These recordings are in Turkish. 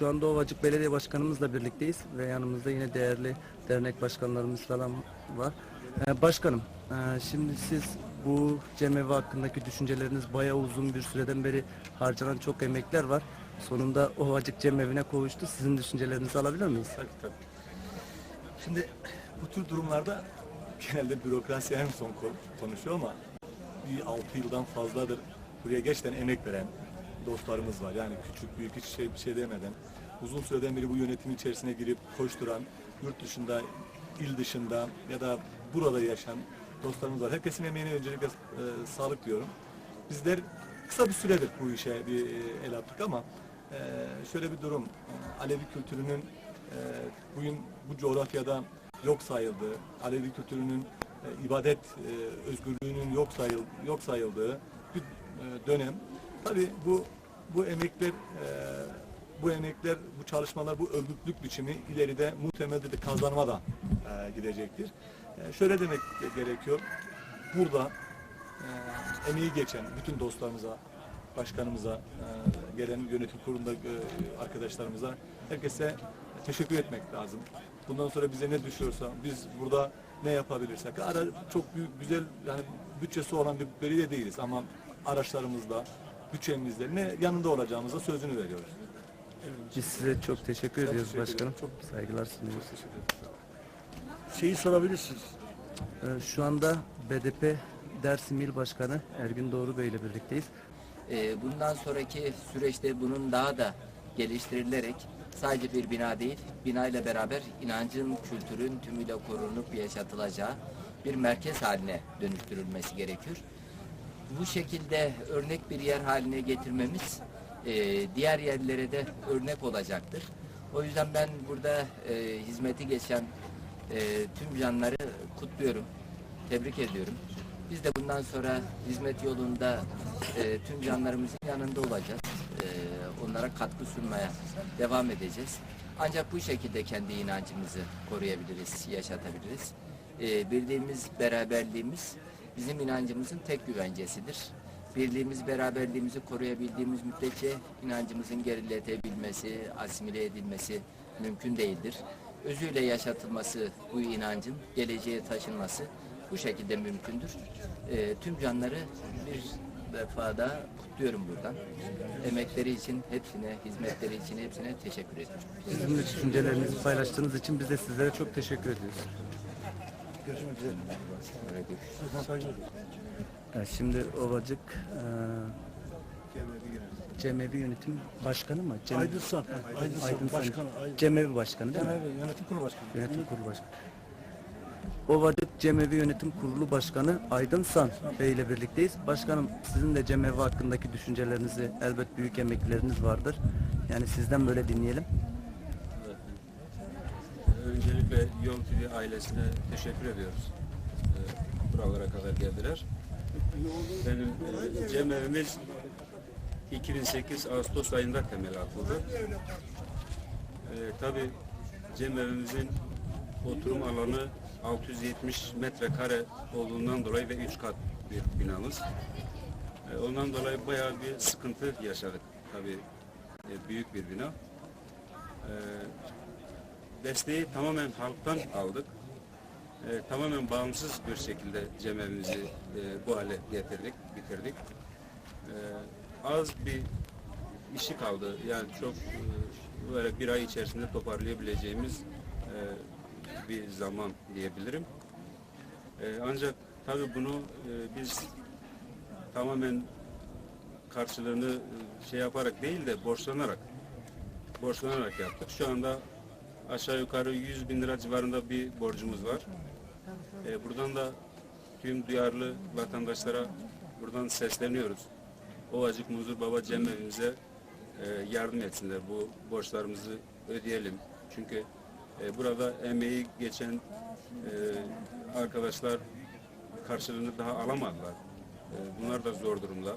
şu anda Ovacık Belediye Başkanımızla birlikteyiz ve yanımızda yine değerli dernek başkanlarımız falan var. Ee, başkanım, e, şimdi siz bu cemevi hakkındaki düşünceleriniz bayağı uzun bir süreden beri harcanan çok emekler var. Sonunda Ovacık Cemevi'ne kavuştu. Sizin düşüncelerinizi alabilir miyiz? Tabii tabii. Şimdi bu tür durumlarda genelde bürokrasi en son ko- konuşuyor ama bir 6 yıldan fazladır buraya gerçekten emek veren dostlarımız var. Yani küçük büyük hiç şey bir şey demeden uzun süreden beri bu yönetim içerisine girip koşturan yurt dışında, il dışında ya da burada yaşayan dostlarımız var. Herkesin emeğine öncelikle e, sağlık diyorum. Bizler kısa bir süredir bu işe bir e, el attık ama e, şöyle bir durum. Alevi kültürünün e, bugün bu coğrafyada yok sayıldığı, Alevi kültürünün e, ibadet e, özgürlüğünün yok sayıl yok sayıldığı bir e, dönem. Tabii bu bu emekler e, bu emekler, bu çalışmalar, bu örgütlük biçimi ileride muhtemelde de kazanma da e, gidecektir. E, şöyle demek gerekiyor. Burada emeği geçen bütün dostlarımıza, başkanımıza, gelen yönetim kurulunda e, arkadaşlarımıza, herkese teşekkür etmek lazım. Bundan sonra bize ne düşüyorsa, biz burada ne yapabilirsek, ara çok büyük, güzel, yani bütçesi olan bir belediye değiliz ama araçlarımızla, bütçemizle ne yanında olacağımıza sözünü veriyoruz. Biz size çok teşekkür ediyoruz teşekkür başkanım. ederim. Saygılar sunuyoruz. Şeyi sorabilirsiniz. Ee, Şu anda BDP Dersim İl Başkanı Ergün Doğru Bey ile birlikteyiz. Ee, bundan sonraki süreçte bunun daha da geliştirilerek sadece bir bina değil, bina ile beraber inancın, kültürün tümüyle korunup yaşatılacağı bir merkez haline dönüştürülmesi gerekiyor. Bu şekilde örnek bir yer haline getirmemiz e, diğer yerlere de örnek olacaktır. O yüzden ben burada e, hizmeti geçen e, tüm canları kutluyorum, tebrik ediyorum. Biz de bundan sonra hizmet yolunda e, tüm canlarımızın yanında olacağız. E, onlara katkı sunmaya devam edeceğiz. Ancak bu şekilde kendi inancımızı koruyabiliriz, yaşatabiliriz. E, birliğimiz, beraberliğimiz bizim inancımızın tek güvencesidir. Birliğimiz, beraberliğimizi koruyabildiğimiz müddetçe inancımızın geriletebilmesi, asimile edilmesi mümkün değildir. Özüyle yaşatılması bu inancın geleceğe taşınması bu şekilde mümkündür. Ee, tüm canları bir defa da kutluyorum buradan. Emekleri için hepsine, hizmetleri için hepsine teşekkür ediyorum. Sizin düşüncelerinizi paylaştığınız için biz de sizlere çok teşekkür ediyoruz. Görüşmek üzere. Şimdi Ovacık e, Cemevi Yönetim Başkanı mı? Cem- Aydınsan. Aydınsan. Aydınsan. Başkanı. Aydın. Cemevi Başkanı değil mi? Yönetim Kurulu Başkanı. Yönetim Kurulu Başkanı. Ovacık Cemevi Yönetim Kurulu Başkanı Aydın San Bey ile birlikteyiz. Başkanım sizin de Cemevi hakkındaki düşüncelerinizi elbet büyük emekleriniz vardır. Yani sizden böyle dinleyelim. Öncelikle Yol TV ailesine teşekkür ediyoruz. Ee, Buralara kadar geldiler. Benim e, Cem evimiz 2008 Ağustos ayında temel atıldı. Ee, Tabii Cem evimizin oturum alanı 670 metrekare olduğundan dolayı ve 3 kat bir binamız. Ee, Ondan dolayı bayağı bir sıkıntı yaşadık. Tabii e, büyük bir bina. Ee, desteği tamamen halktan aldık. Ee, tamamen bağımsız bir şekilde cemevimizi e, bu hale getirdik, bitirdik. Ee, az bir işi kaldı. Yani çok e, böyle bir ay içerisinde toparlayabileceğimiz e, bir zaman diyebilirim. E, ancak tabii bunu e, biz tamamen karşılığını e, şey yaparak değil de borçlanarak borçlanarak yaptık. Şu anda aşağı yukarı 100 bin lira civarında bir borcumuz var. Ee, buradan da tüm duyarlı vatandaşlara buradan sesleniyoruz. Ovacık Muzur Baba Cem evimize e, yardım etsinler. Bu borçlarımızı ödeyelim. Çünkü e, burada emeği geçen e, arkadaşlar karşılığını daha alamadılar. E, bunlar da zor durumda.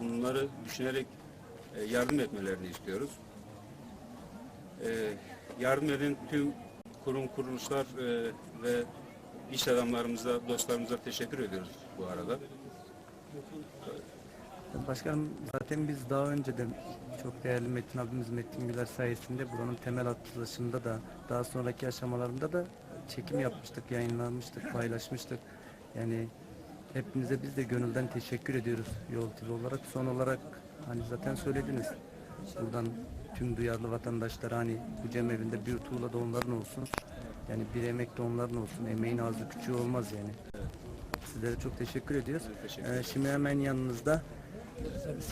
Bunları düşünerek e, yardım etmelerini istiyoruz. Ee, yardım eden tüm kurum kuruluşlar e, ve iş adamlarımıza, dostlarımıza teşekkür ediyoruz bu arada. Başkanım zaten biz daha önce de çok değerli Metin abimiz Metin Güler sayesinde buranın temel atılışında da daha sonraki aşamalarında da çekim yapmıştık, yayınlanmıştık, paylaşmıştık. Yani hepinize biz de gönülden teşekkür ediyoruz Yol TV olarak. Son olarak hani zaten söylediniz. Buradan tüm duyarlı vatandaşlara hani bu cemevinde bir tuğla da onların olsun. Yani bir emek de onların olsun. Emeğin azı küçüğü olmaz yani. Sizlere çok teşekkür ediyoruz. Ee, şimdi hemen yanınızda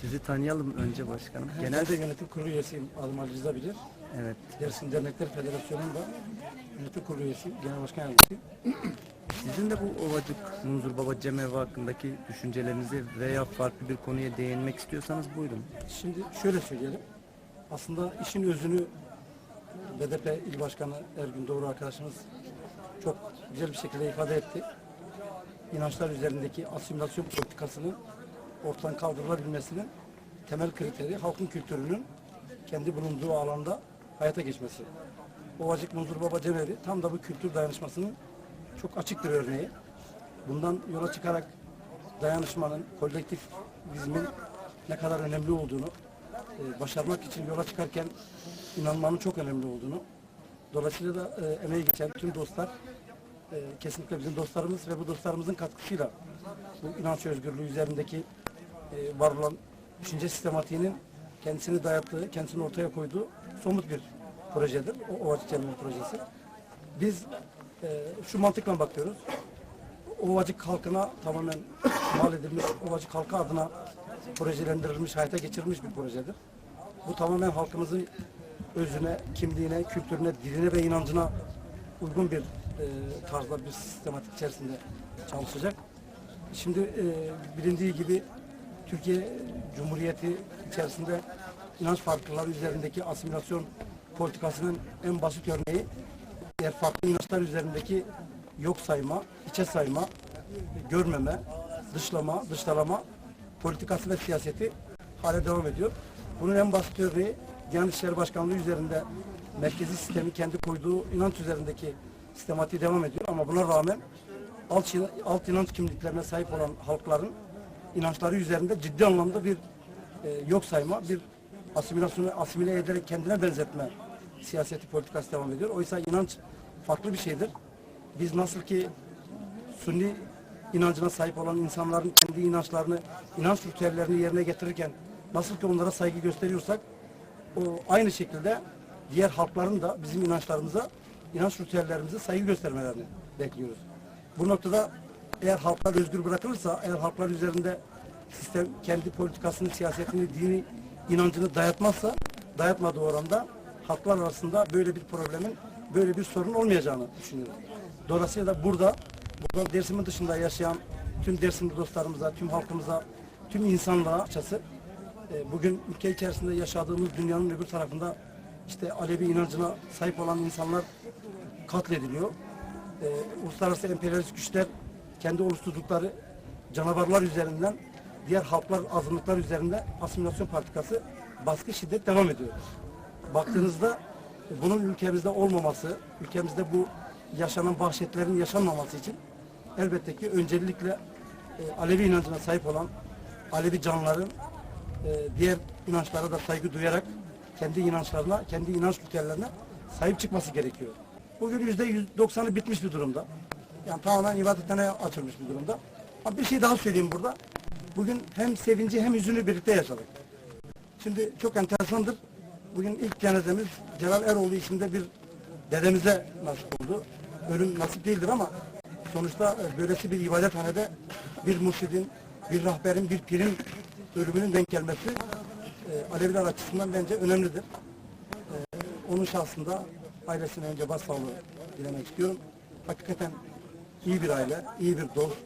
sizi tanıyalım önce başkanım. Genel Genelde yönetim kurulu üyesiyim. Ali Rıza Bilir. evet. Dersin Dernekler Federasyonu'nda yönetim kurulu üyesiyim. Genel başkan yardımcısıyım. Sizin de bu Ovacık Munzur Baba Cemevi hakkındaki düşüncelerinizi veya farklı bir konuya değinmek istiyorsanız buyurun. Şimdi şöyle söyleyelim. Aslında işin özünü BDP İl Başkanı Ergün Doğru arkadaşımız çok güzel bir şekilde ifade etti. İnançlar üzerindeki asimilasyon politikasının ortadan kaldırılabilmesinin temel kriteri halkın kültürünün kendi bulunduğu alanda hayata geçmesi. Ovacık Munzur Baba Cemevi tam da bu kültür dayanışmasının çok açık bir örneği. Bundan yola çıkarak dayanışmanın, kolektifizmin ne kadar önemli olduğunu, e, başarmak için yola çıkarken inanmanın çok önemli olduğunu, dolayısıyla da e, emeği geçen tüm dostlar e, kesinlikle bizim dostlarımız ve bu dostlarımızın katkısıyla bu inanç özgürlüğü üzerindeki e, var olan düşünce sistematiğinin kendisini dayattığı, kendisini ortaya koyduğu somut bir projedir. O Ovacık Cemil projesi. Biz e, şu mantıkla bakıyoruz. Ovacık halkına tamamen mal edilmiş, Ovacık halkı adına projelendirilmiş, hayata geçirilmiş bir projedir. Bu tamamen halkımızın özüne, kimliğine, kültürüne, diline ve inancına uygun bir e, tarzda bir sistematik içerisinde çalışacak. Şimdi e, bilindiği gibi Türkiye Cumhuriyeti içerisinde inanç farklılıkları üzerindeki asimilasyon politikasının en basit örneği diğer farklı inançlar üzerindeki yok sayma, içe sayma, görmeme, dışlama, dışlama politikası ve siyaseti hala devam ediyor. Bunun en basit örneği Diyanet İşleri Başkanlığı üzerinde merkezi sistemi kendi koyduğu inanç üzerindeki sistematiği devam ediyor ama buna rağmen alt, alt inanç kimliklerine sahip olan halkların inançları üzerinde ciddi anlamda bir e, yok sayma, bir asimilasyonu asimile ederek kendine benzetme siyaseti politikası devam ediyor. Oysa inanç farklı bir şeydir. Biz nasıl ki Sünni inancına sahip olan insanların kendi inançlarını, inanç ritüellerini yerine getirirken nasıl ki onlara saygı gösteriyorsak o aynı şekilde diğer halkların da bizim inançlarımıza, inanç ritüellerimize saygı göstermelerini bekliyoruz. Bu noktada eğer halklar özgür bırakılırsa, eğer halklar üzerinde sistem kendi politikasını, siyasetini, dini inancını dayatmazsa, dayatmadığı oranda halklar arasında böyle bir problemin, böyle bir sorun olmayacağını düşünüyorum. Dolayısıyla da burada, burada Dersim'in dışında yaşayan tüm Dersimli dostlarımıza, tüm halkımıza, tüm insanlığa açıkçası e, bugün ülke içerisinde yaşadığımız dünyanın öbür tarafında işte Alevi inancına sahip olan insanlar katlediliyor. E, uluslararası emperyalist güçler kendi oluşturdukları canavarlar üzerinden diğer halklar, azınlıklar üzerinde asimilasyon politikası baskı şiddet devam ediyor. Baktığınızda bunun ülkemizde olmaması, ülkemizde bu yaşanan vahşetlerin yaşanmaması için elbette ki öncelikle e, Alevi inancına sahip olan Alevi canlıların e, diğer inançlara da saygı duyarak kendi inançlarına, kendi inanç ritüellerine sahip çıkması gerekiyor. Bugün yüzde yüz doksanı bitmiş bir durumda. Yani tamamen ibadethane açılmış bir durumda. Ama bir şey daha söyleyeyim burada. Bugün hem sevinci hem hüzünü birlikte yaşadık. Şimdi çok enteresandır. Bugün ilk cenazemiz Celal Eroğlu isimde bir dedemize nasip oldu. Ölüm nasip değildir ama sonuçta e, böylesi bir ibadethanede bir mürşidin, bir rahberin, bir pirin ölümünün denk gelmesi e, Aleviler açısından bence önemlidir. E, onun şahsında ailesine önce başsağlığı dilemek istiyorum. Hakikaten iyi bir aile, iyi bir dost.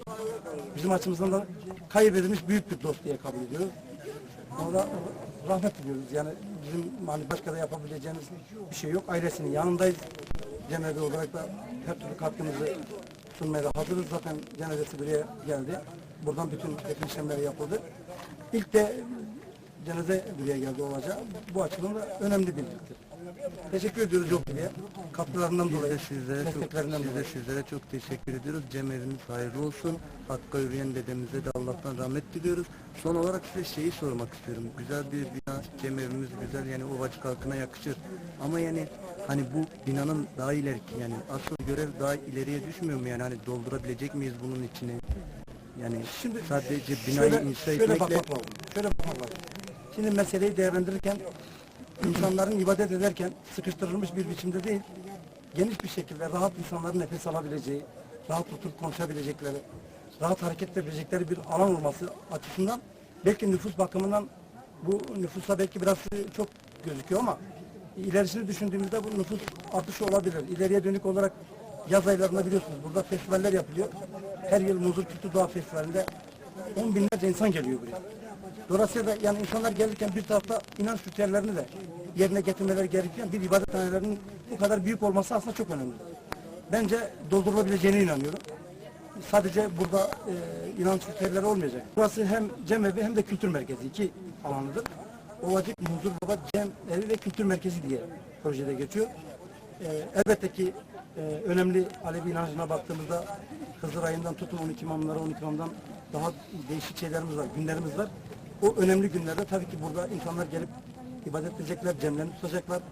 Bizim açımızdan da kaybedilmiş büyük bir dost diye kabul ediyoruz. Ona rahmet diliyoruz. Yani bizim hani başka da yapabileceğimiz bir şey yok. Ailesinin yanındayız. Cenaze olarak da her türlü katkımızı sunmaya da hazırız. Zaten cenazesi buraya geldi. Buradan bütün defin işlemleri yapıldı. İlk de cenaze buraya geldi olacak. Bu açıdan da önemli bir bilgidir. Teşekkür ediyoruz Yok diye. katkılarından dolayı, sizlere çok, dolayı. sizlere çok teşekkür ediyoruz. Cem eviniz hayırlı olsun. Hakk'a yürüyen dedemize de Allah'tan rahmet diliyoruz. Son olarak size şeyi sormak istiyorum. Güzel bir bina, Cem evimiz güzel yani Ovacık halkına yakışır. Ama yani hani bu binanın daha ileriki yani asıl görev daha ileriye düşmüyor mu yani hani doldurabilecek miyiz bunun içini? Yani Şimdi sadece binayı şöyle, inşa şöyle etmekle bakmak lazım. Şöyle bakmak lazım. Şimdi meseleyi değerlendirirken insanların ibadet ederken sıkıştırılmış bir biçimde değil, geniş bir şekilde rahat insanların nefes alabileceği, rahat oturup konuşabilecekleri, rahat hareket edebilecekleri bir alan olması açısından belki nüfus bakımından bu nüfusa belki biraz çok gözüküyor ama ilerisini düşündüğümüzde bu nüfus artışı olabilir. İleriye dönük olarak yaz aylarında biliyorsunuz burada festivaller yapılıyor. Her yıl Muzur Kültür Doğa Festivali'nde on binlerce insan geliyor buraya. Dolayısıyla yani insanlar gelirken bir tarafta inanç ritüellerini de yerine getirmeleri gerekiyor. Bir ibadethanelerinin bu kadar büyük olması aslında çok önemli. Bence doldurulabileceğine inanıyorum. Sadece burada e, inanç ritüelleri olmayacak. Burası hem cemevi hem de kültür merkezi. iki alanıdır. Ovacık Huzur Baba Cem Evi ve Kültür Merkezi diye projede geçiyor. E, elbette ki e, önemli Alevi inancına baktığımızda Hızır ayından tutun 12 imamlara 12 imamdan daha değişik şeylerimiz var, günlerimiz var. O önemli günlerde tabii ki burada insanlar gelip ibadet edecekler, cemlerini tutacaklar.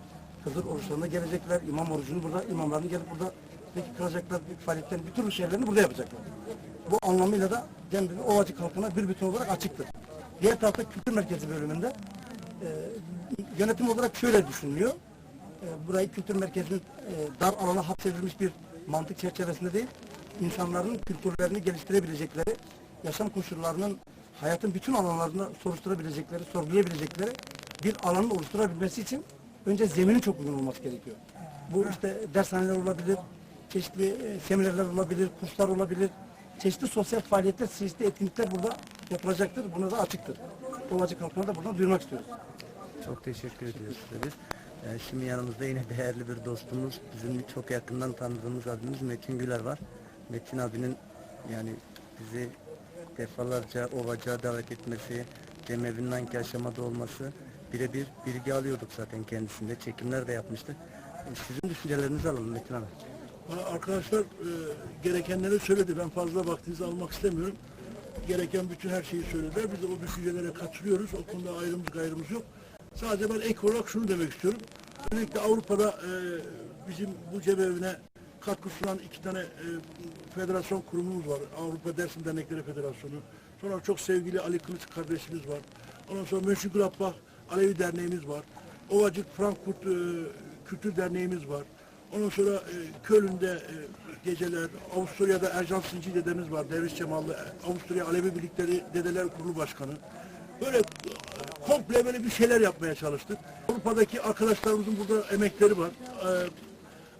Hızır oruçlarına gelecekler, imam orucunu burada, imamlarını gelip burada peki kılacaklar, büyük faaliyetlerini, bir türlü şeylerini burada yapacaklar. Bu anlamıyla da Cemre'nin Ovacık halkına bir bütün olarak açıktır. Diğer tarafta kültür merkezi bölümünde e, yönetim olarak şöyle düşünülüyor. E, burayı kültür merkezinin e, dar alana hapsedilmiş bir mantık çerçevesinde değil, insanların kültürlerini geliştirebilecekleri, yaşam koşullarının hayatın bütün alanlarında soruşturabilecekleri, sorgulayabilecekleri bir alanın oluşturabilmesi için önce zeminin çok uygun olması gerekiyor. Bu işte dershaneler olabilir, çeşitli e, seminerler olabilir, kurslar olabilir, çeşitli sosyal faaliyetler, çeşitli etkinlikler burada yapılacaktır. Buna da açıktır. Ovacık halkına da buradan duyurmak istiyoruz. Çok teşekkür ediyoruz size biz. Ee, şimdi yanımızda yine değerli bir dostumuz, bizim çok yakından tanıdığımız abimiz Metin Güler var. Metin abinin yani bizi defalarca Ovacığa davet etmesi, cemevinden aşamada olması birebir bilgi alıyorduk zaten kendisinde. Çekimler de yapmıştı. Ee, Sizin düşüncelerinizi alalım Metin abi. Arkadaşlar e, gerekenleri söyledi. Ben fazla vaktinizi almak istemiyorum. Gereken bütün her şeyi söylediler. Biz de o düşüncelere katılıyoruz. O konuda ayrımız gayrımız yok. Sadece ben ek olarak şunu demek istiyorum. Özellikle Avrupa'da e, bizim bu cebevine katkı sunan iki tane e, federasyon kurumumuz var. Avrupa Dersim Dernekleri Federasyonu. Sonra çok sevgili Ali Kılıç kardeşimiz var. Ondan sonra Mönchengladbach Alevi Derneğimiz var. Ovacık Frankfurt e, Kültür Derneğimiz var. Ondan sonra e, Köln'de e, geceler, Avusturya'da Ercan Sinci dedemiz var, Derviş Cemallı, Avusturya Alevi Birlikleri Dedeler Kurulu Başkanı. Böyle e, komple böyle bir şeyler yapmaya çalıştık. Avrupa'daki arkadaşlarımızın burada emekleri var. E,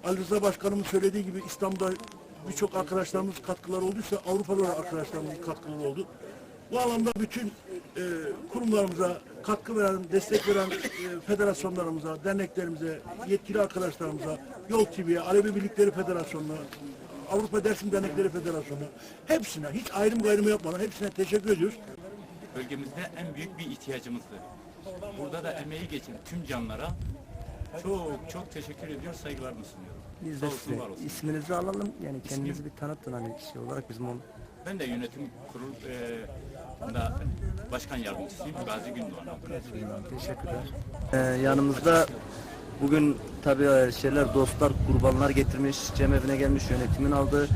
Ali Rıza Başkanımın söylediği gibi İstanbul'da birçok arkadaşlarımız katkılar olduysa Avrupa'da da arkadaşlarımızın katkıları oldu. Bu alanda bütün e, kurumlarımıza katkı veren, destek veren e, federasyonlarımıza, derneklerimize, yetkili arkadaşlarımıza, Yol TV'ye, Alevi Birlikleri Federasyonu'na, Avrupa Dersim Dernekleri Federasyonu hepsine hiç ayrım gayrımı yapmadan hepsine teşekkür ediyoruz. bölgemizde en büyük bir ihtiyacımızdı. Burada da emeği geçen tüm canlara çok çok teşekkür ediyor, saygılarımı sunuyorum. Biz de size olsun. isminizi alalım. Yani kendinizi bir tanıtın hani şey olarak bizim onu Ben de yönetim kurulu e, da başkan yardımcısıyım. Gazi Gündoğan. Teşekkürler. Ee, yanımızda bugün tabii şeyler dostlar kurbanlar getirmiş, cemevine gelmiş yönetimin aldığı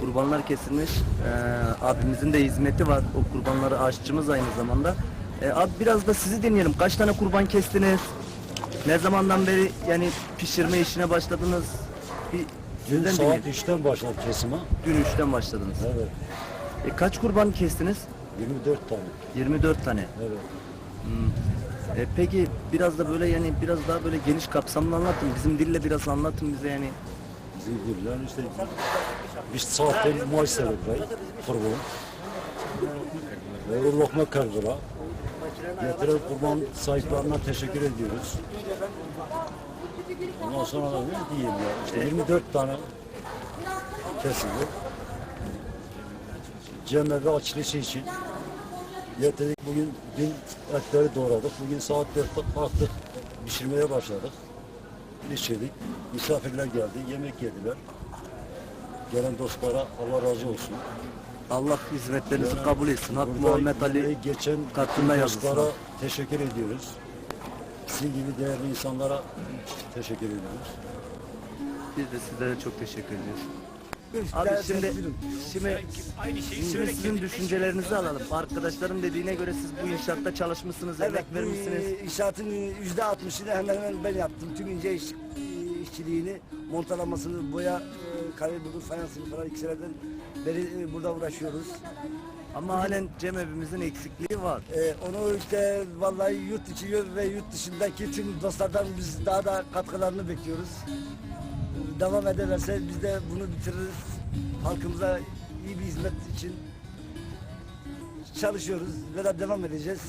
kurbanlar kesilmiş. Ee, abimizin de hizmeti var. O kurbanları aşçımız aynı zamanda. Ee, abi biraz da sizi dinleyelim. Kaç tane kurban kestiniz? Ne zamandan beri yani pişirme işine başladınız? Bir Dün sizden saat dinleyelim. 3'ten başladı kesime. Dün 3'ten başladınız. Evet. E, kaç kurban kestiniz? 24 tane. 24 tane. Evet. E, peki biraz da böyle yani biraz daha böyle geniş kapsamlı anlatın. Bizim dille biraz anlatın bize yani. Bizim gürler işte biz saatte muayese burayı. Kurban. Ve lokma kargıla. Getiren kurban sahiplerine teşekkür ediyoruz. Ondan sonra da ne diyeyim ya. İşte 24 tane kesildi. Cemevi açılışı için getirdik. Bugün dün etleri doğradık. Bugün saat 4'te kalktık. Pişirmeye başladık. içirdik. Misafirler geldi, yemek yediler. Gelen dostlara Allah razı olsun. Allah hizmetlerinizi kabul etsin. Hak Burada Muhammed Ali geçen katında dostlara yazılsın. teşekkür ediyoruz. Sizin gibi değerli insanlara teşekkür ediyoruz. Biz de sizlere çok teşekkür ediyoruz. Abi şimdi şimdi şimdi sizin düşüncelerinizi alalım. Arkadaşlarım dediğine göre siz bu inşaatta çalışmışsınız, emek bu vermişsiniz. inşaatın yüzde altmışını hemen hemen ben yaptım. Tüm ince iş, işçiliğini, montalamasını, boya, e, kare budur, fayansını falan iki seneden beri e, burada uğraşıyoruz. Ama halen cemevimizin eksikliği var. E, onu işte vallahi yurt içi ve yurt dışındaki tüm dostlardan biz daha da katkılarını bekliyoruz. Devam ederlerse biz de bunu bitiririz. Halkımıza iyi bir hizmet için çalışıyoruz ve de devam edeceğiz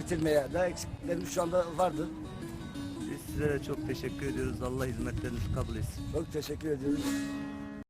bitirmeye. Daha eksiklerimiz şu anda vardır. Biz sizlere çok teşekkür ediyoruz. Allah hizmetlerinizi kabul etsin. Çok teşekkür ediyoruz.